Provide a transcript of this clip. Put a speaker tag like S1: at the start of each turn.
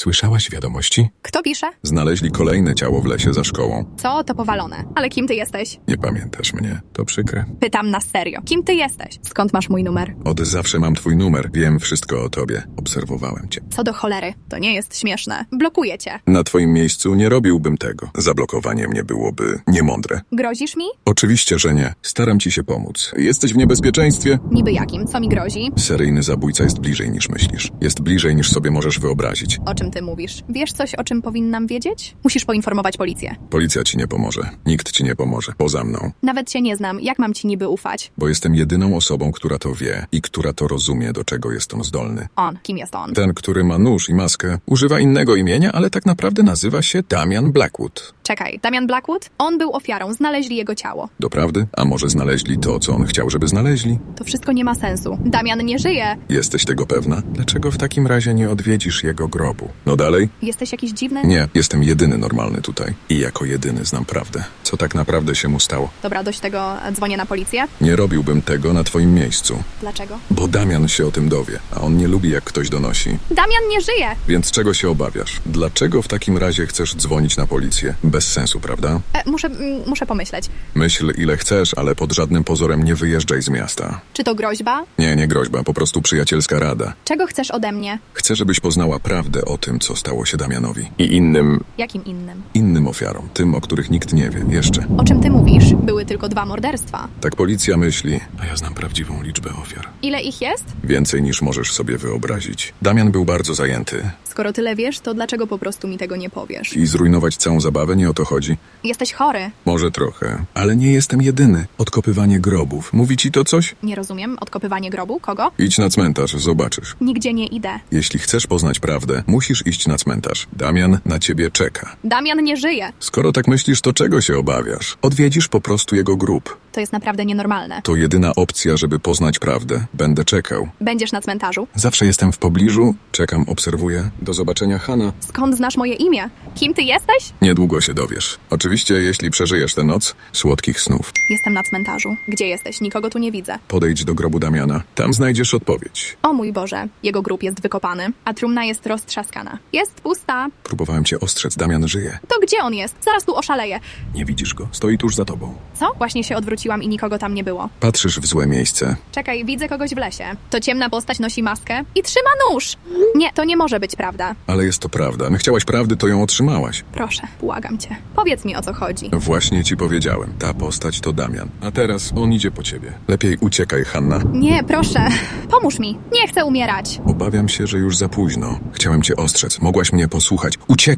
S1: Słyszałaś wiadomości?
S2: Kto pisze?
S1: Znaleźli kolejne ciało w lesie za szkołą.
S2: Co, to powalone. Ale kim ty jesteś?
S1: Nie pamiętasz mnie. To przykre.
S2: Pytam na serio. Kim ty jesteś? Skąd masz mój numer?
S1: Od zawsze mam twój numer. Wiem wszystko o tobie. Obserwowałem cię.
S2: Co do cholery, to nie jest śmieszne. Blokuję cię.
S1: Na twoim miejscu nie robiłbym tego. Zablokowanie mnie byłoby niemądre.
S2: Grozisz mi?
S1: Oczywiście, że nie. Staram ci się pomóc. Jesteś w niebezpieczeństwie?
S2: Niby jakim? Co mi grozi?
S1: Seryjny zabójca jest bliżej niż myślisz. Jest bliżej niż sobie możesz wyobrazić.
S2: O czym ty mówisz? Wiesz coś, o czym powinnam wiedzieć? Musisz poinformować policję.
S1: Policja ci nie pomoże. Nikt ci nie pomoże. Poza mną.
S2: Nawet cię nie znam. Jak mam ci niby ufać?
S1: Bo jestem jedyną osobą, która to wie i która to rozumie, do czego jest on zdolny.
S2: On. Kim jest on?
S1: Ten, który ma nóż i maskę, używa innego imienia, ale tak naprawdę nazywa się Damian Blackwood.
S2: Czekaj, Damian Blackwood? On był ofiarą. Znaleźli jego ciało.
S1: Doprawdy? A może znaleźli to, co on chciał, żeby znaleźli?
S2: To wszystko nie ma sensu. Damian nie żyje.
S1: Jesteś tego pewna? Dlaczego w takim razie nie odwiedzisz jego grobu? No dalej?
S2: Jesteś jakiś dziwny?
S1: Nie, jestem jedyny normalny tutaj. I jako jedyny znam prawdę. Co tak naprawdę się mu stało?
S2: Dobra, dość tego. Dzwonię na policję.
S1: Nie robiłbym tego na twoim miejscu.
S2: Dlaczego?
S1: Bo Damian się o tym dowie, a on nie lubi, jak ktoś donosi.
S2: Damian nie żyje!
S1: Więc czego się obawiasz? Dlaczego w takim razie chcesz dzwonić na policję? Bez sensu, prawda?
S2: E, muszę, mm, muszę pomyśleć.
S1: Myśl ile chcesz, ale pod żadnym pozorem nie wyjeżdżaj z miasta.
S2: Czy to groźba?
S1: Nie, nie groźba, po prostu przyjacielska rada.
S2: Czego chcesz ode mnie?
S1: Chcę, żebyś poznała prawdę o tym, co stało się Damianowi. I innym,
S2: Jakim innym?
S1: innym ofiarom. Tym, o których nikt nie wie, jeszcze.
S2: O czym ty mówisz? Były tylko dwa morderstwa.
S1: Tak policja myśli, a ja znam prawdziwą liczbę ofiar.
S2: Ile ich jest?
S1: Więcej niż możesz sobie wyobrazić. Damian był bardzo zajęty
S2: Skoro tyle wiesz, to dlaczego po prostu mi tego nie powiesz?
S1: i zrujnować całą zabawę nie o to chodzi.
S2: Jesteś chory.
S1: Może trochę, ale nie jestem jedyny. Odkopywanie grobów. Mówi ci to coś?
S2: Nie rozumiem. Odkopywanie grobu? Kogo?
S1: Idź na cmentarz, zobaczysz.
S2: Nigdzie nie idę.
S1: Jeśli chcesz poznać prawdę, musisz iść na cmentarz. Damian na ciebie czeka.
S2: Damian nie żyje.
S1: Skoro tak myślisz, to czego się obawiasz? Odwiedzisz po prostu jego grób.
S2: To jest naprawdę nienormalne.
S1: To jedyna opcja, żeby poznać prawdę. Będę czekał.
S2: Będziesz na cmentarzu?
S1: Zawsze jestem w pobliżu, czekam, obserwuję. Do zobaczenia, Hanna.
S2: Skąd znasz moje imię? Kim ty jesteś?
S1: Niedługo się dowiesz. Oczywiście, jeśli przeżyjesz tę noc, słodkich snów.
S2: Jestem na cmentarzu. Gdzie jesteś? Nikogo tu nie widzę.
S1: Podejdź do grobu Damiana. Tam znajdziesz odpowiedź.
S2: O mój Boże, jego grób jest wykopany, a trumna jest roztrzaskana. Jest pusta.
S1: Próbowałem cię ostrzec, Damian żyje.
S2: To gdzie on jest? Zaraz tu oszaleję.
S1: Nie widzisz go, stoi tuż za tobą.
S2: Co? Właśnie się odwróciłam i nikogo tam nie było.
S1: Patrzysz w złe miejsce.
S2: Czekaj, widzę kogoś w lesie. To ciemna postać nosi maskę i trzyma nóż. Nie, to nie może być prawda.
S1: Ale jest to prawda. No chciałaś prawdy, to ją otrzymałaś.
S2: Proszę, błagam cię. Powiedz mi o co chodzi.
S1: Właśnie ci powiedziałem. Ta postać to Damian. A teraz on idzie po ciebie. Lepiej uciekaj, Hanna.
S2: Nie, proszę. Pomóż mi. Nie chcę umierać.
S1: Obawiam się, że już za późno. Chciałem cię ostrzec. Mogłaś mnie posłuchać. Uciekaj!